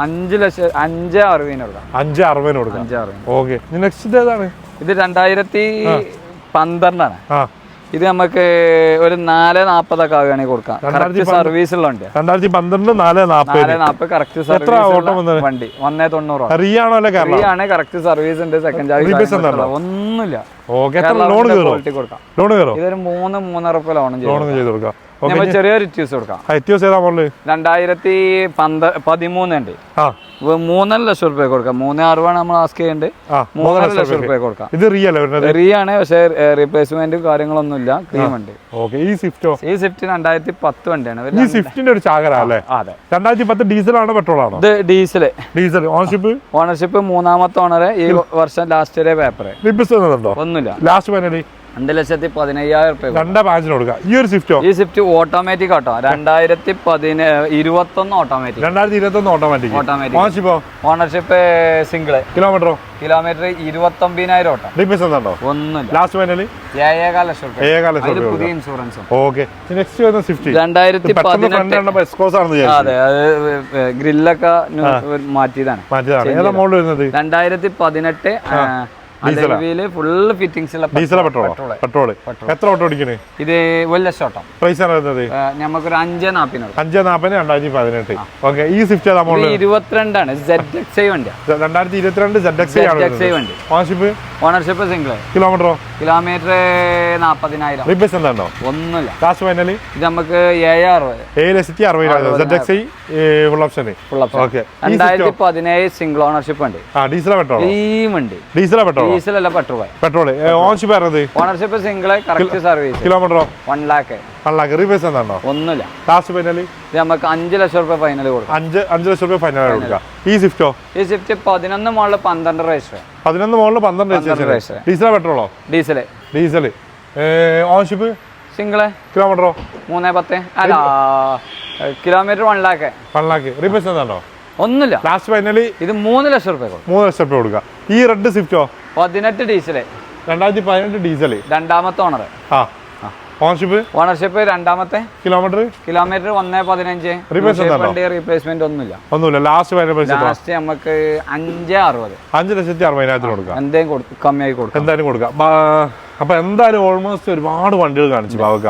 അഞ്ച് ലക്ഷം അഞ്ച് അറുപതിന് കൊടുക്കാം. അഞ്ച് അറുപതിന് കൊടുക്കാം. അഞ്ച് അറുപതിന്. ഓക്കെ നെക്സ്റ്റ് ഏതാണ്? ഇത് രണ്ടായിരത്തി പന്ത്രണ്ടാണ്. ഇത് നമുക്ക് ഒരു നാല് നാപ്പതൊക്കെ ആവുകയാണെങ്കിൽ കൊടുക്കാം. കറക്റ്റ് സർവീസ് ഉള്ള വണ്ടിയാ രണ്ടായിരത്തി പന്ത്രണ്ട് നാല് നാല് നാപ്പത് കറക്റ്റ് സർവീസ് വണ്ടി. ഒന്നേ തൊണ്ണൂറ് റീ ആണോ അല്ലെ കേരള? ഫ്രീ ആണ് കറക്റ്റ് സർവീസ് ഉണ്ട് സെക്കൻഡ് ചാർജ്? ഒന്നുമില്ല. ലോൺ കൊടുക്കാം. ഇതൊരു മൂന്ന് മൂന്നര ലോൺ ചെയ്ത് കൊടുക്കാം. നമ്മൾ ചെറിയൊരു ഇറ്റ്യൂസ് കൊടുക്കാം. എറ്റിയോസ് ഏതാ മോഡൽ രണ്ടായിരത്തി പന്ത പതിമൂന്നുണ്ട് മൂന്നര ലക്ഷം റുപ്യ കൊടുക്കാം. മൂന്ന് അറുപതാണ് നമ്മൾ ആസ്ക് ചെയ്യുന്നുണ്ട് മൂന്നര ലക്ഷം റുപ്യ കൊടുക്കാം. ഇത് റിയൽ റീ ആണ് പക്ഷേ റീപ്ലേസ്മെന്റും കാര്യങ്ങളൊന്നുമില്ല. ക്രീം ഉണ്ട്. ഈ സ്വിഫ്റ്റോ ഈ സ്വിഫ്റ്റ് രണ്ടായിരത്തി പത്ത് വണ്ടിയാണ് ഈ സ്വിഫ്റ്റിന്റെ ഒരു ചാകര അല്ലേ? അതെ. രണ്ടായിരത്തി പത്ത് ഡീസലാണോ പെട്രോൾ ആണോ? ഇത് ഡീസൽ ഡീസൽ ഓണർഷിപ്പ് ഓണർഷിപ്പ് മൂന്നാമത്തെ ഓണർ ഈ വർഷം ലാസ്റ്റ് വരെ പേപ്പർ ഒന്നുമില്ല. ലാസ്റ്റ് ഫൈനലി രണ്ട് ലക്ഷത്തി പതിനയ്യായിരം റുപ്യ രണ്ടാ പാഞ്ചിന് കൊടുക്കുക. ഈ ഒരു സ്വിഫ്റ്റോ ഈ സ്വിഫ്റ്റ് ഓട്ടോമാറ്റിക് ആട്ടോ. രണ്ടായിരത്തി പതിന ഇരുപത്തൊന്ന് ഓട്ടോമാറ്റിക് രണ്ടായിരത്തി ഇരുപത്തി ഒന്ന് ഓട്ടോമാറ്റിക് ഓട്ടോമാറ്റിക് ഓണർഷിപ്പ് സിംഗിൾ കിലോമീറ്ററോ കിലോമീറ്റർ ഇരുപത്തൊമ്പതിനായിരം ഓട്ടം. റിപ്പിസ് എന്താണോ ഒന്നും ലാസ്റ്റ് ഫൈനലി ഏഴേകാൽ ലക്ഷം റുപ്യ ലക്ഷം പുതിയ ഇൻഷുറൻസും ഓക്കെ നെക്സ്റ്റ് വരുന്ന സ്വിഫ്റ്റ് രണ്ടായിരത്തി പെട്ടെന്ന് ഫ്രണ്ട് പതിനെട്ട് ആണെന്ന് വിചാരിച്ചു. അതെ അത് ഗ്രില്ലൊക്കെ മാറ്റിയതാണ്. മാറ്റിയതാണ്. ഏതാ മോഡൽ വരുന്നത്? രണ്ടായിരത്തി പതിനെട്ട് ഫിറ്റിംഗ്സ് ഉള്ള ഡീസലോ പെട്രോൾ പെട്രോൾ എത്ര ഓട്ടോ ഓടിക്കണേ ഇത് ഒരു ലക്ഷം ഓട്ടം പ്രൈസ് ആണ് വരുന്നത്? നമുക്കൊരു അഞ്ച് നാപ്പിനുള്ളൂ അഞ്ച് നാൽപ്പത് രണ്ടായിരത്തി പതിനെട്ട്. ഓക്കെ ഈ സ്വിഫ്റ്റ് ഏതാ ഇത് മോഡൽ ഇരുപത്തിരണ്ടാണ് സെഡ് എക്സ് ഐ വണ്ടിയാ രണ്ടായിരത്തി ഇരുപത്തിരണ്ട് സെഡ് എക്സ് ആണ് സെഡ് ഐ വണ്ടി. ഓൺഷിപ്പ് ഓണർഷിപ്പ് സിംഗിൾ കിലോമീറ്ററോ കിലോമീറ്റർ നാപ്പതിനായിരം. റിപ്പേഴ്സ് എന്താണോ ഒന്നുമില്ല. ലാസ്റ്റ് ഫൈനലി ഇത് നമുക്ക് ഏഴ് ലക്ഷത്തി അറുപതിനായിരം. Full option full option okay രണ്ടായിരത്തി പതിനേഴ് സിംഗിൾ ഓണർഷിപ്പ് ഉണ്ട് ആ ഡീസലോ പെട്രോൾ ഈ വണ്ടി. ഡീസലോ പെട്രോളോ? ഡീസൽ അല്ല പെട്രോൾ പെട്രോൾ ഓൺഷിപ്പ് വരുന്നത് ഓണർഷിപ്പ് സിംഗിൾ കറക്റ്റ് സർവീസ് കിലോമീറ്ററോ വൺ ലാക്ക് അല്ലാക്ക് റിപ്പേഴ്സ് എന്താണോ? ഒന്നുമില്ല. ലാസ്റ്റ് ഫൈനലി ഇത് നമുക്ക് അഞ്ച് ലക്ഷം രൂപ ഫൈനൽ കൊടുക്കാം. അഞ്ച് അഞ്ച് ലക്ഷം രൂപ ഫൈനൽ കൊടുക്കാം. ഈ സ്വിഫ്റ്റോ ഈ സ്വിഫ്റ്റ് പതിനൊന്ന് മോളിൽ പന്ത്രണ്ട് രജിസ്റ്റർ പതിനൊന്ന് മുകളിൽ പന്ത്രണ്ട് പന്ത്രണ്ട് രജിസ്ട്രേഷൻ രജിസ്റ്റർ ഡീസലോ പെട്രോളോ ഡീസൽ ഡീസൽ സിംഗിൾ കിലോമീറ്ററോ മൂന്ന് പത്ത്. അല്ല kilometre one lakh one lakh repairs എന്താണോ? ഒന്നുമില്ല. ലാസ്റ്റ് ഫൈനലി ഇത് മൂന്ന് ലക്ഷം രൂപ മൂന്ന് ലക്ഷം രൂപ കൊടുക്കുക. ഈ റെഡ് സ്വിഫ്റ്റോ പതിനെട്ട് ഡീസലേ രണ്ടായിരത്തി പതിനെട്ട് ഡീസലേ രണ്ടാമത്തെ ഓണർ ആ. ഓൺഷിപ്പ് ഓണർഷിപ്പ് രണ്ടാമത്തെ. കിലോമീറ്റർ കിലോമീറ്റർ ഒന്ന് പതിനഞ്ച്? റീപ്ലേസ്മെന്റ് ഒന്നുമില്ല. ഒന്നുമില്ല. ലാസ്റ്റ് ലാസ്റ്റ് നമുക്ക് അഞ്ച് അറുപത്. അഞ്ച് ലക്ഷത്തി അറുപതിനായിരത്തിന് കൊടുക്കാം. എന്തേലും കൊടുക്കും കമ്മിയായി കൊടുക്കാം. എന്തായാലും കൊടുക്കാം. അപ്പൊ എന്തായാലും ഓൾമോസ്റ്റ് ഒരുപാട് വണ്ടികൾ കാണിച്ചു ബാബക്ക.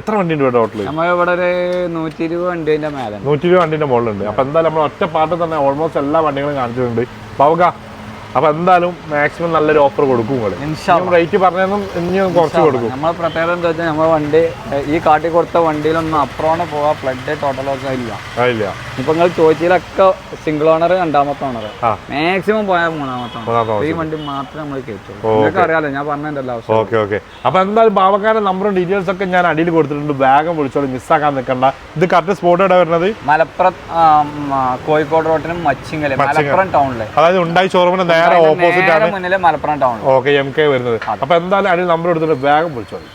എത്ര വണ്ടി ഉണ്ട് ടോട്ടൽ നമ്മൾ ഇവിടെ ഒരു നൂറ്റി ഇരുപത് വണ്ടിന്റെ മേലെ. നൂറ്റി ഇരുപത് വണ്ടിന്റെ മുകളിലുണ്ട്. അപ്പൊ എന്തായാലും നമ്മൾ ഒറ്റ പാട്ടിൽ തന്നെ ഓൾമോസ്റ്റ് എല്ലാ വണ്ടികളും കാണിച്ചിട്ടുണ്ട്. ബാവക്ക അപ്പൊ എന്തായാലും മാക്സിമം നല്ലൊരു ഓഫർ കൊടുക്കും റേറ്റ് പറഞ്ഞതും ഇനിയും കുറച്ച് കൊടുക്കും. നമ്മൾ പ്രത്യേകത എന്താ വെച്ചാൽ നമ്മുടെ വണ്ടി ഈ കാട്ടി കൊടുത്ത വണ്ടിയിലൊന്നും അപ്രോണ് പോവാ ഫ്ലഡ് ടോട്ടൽ ടോട്ടലൊക്കെ ഇല്ല. ഇല്ല ഇപ്പൊ നിങ്ങൾ ചോദിച്ചതിലൊക്കെ സിംഗിൾ ഓണർ രണ്ടാമത്തെ ഓണർ. മാക്സിമം പോയാൽ മൂന്നാമത്തെ ഈ വണ്ടി മാത്രമേ നമ്മൾ കയറ്റുള്ളൂ. നിങ്ങൾക്ക് അറിയാലോ ഞാൻ പറഞ്ഞതിന്റെ ഓക്കെ ഓക്കെ. അപ്പൊ എന്തായാലും ബാബക്കാരുടെ നമ്പറും ഡീറ്റെയിൽസ് ഒക്കെ ഞാൻ അടിയിൽ കൊടുത്തിട്ടുണ്ട്. ബാഗും വിളിച്ചോളൂ മിസ്സാക്കാൻ നിൽക്കണ്ട ഇത് കറക്റ്റ് സ്പോട്ട് എവിടെ വരുന്നത്? മലപ്പുറം കോഴിക്കോട് റോട്ടിനും മച്ചിങ്ങൽ. മലപ്പുറം ടൗണിൽ അതായത് ഉണ്ടായി ഷോറൂമിന് നേരെ ഓപ്പോസിറ്റ് ആണ് Malappuram town okay M K വരുന്നത്. അപ്പൊ എന്തായാലും അതിന് നമ്പർ എടുത്തിട്ട് വേഗം വിളിച്ചോളൂ.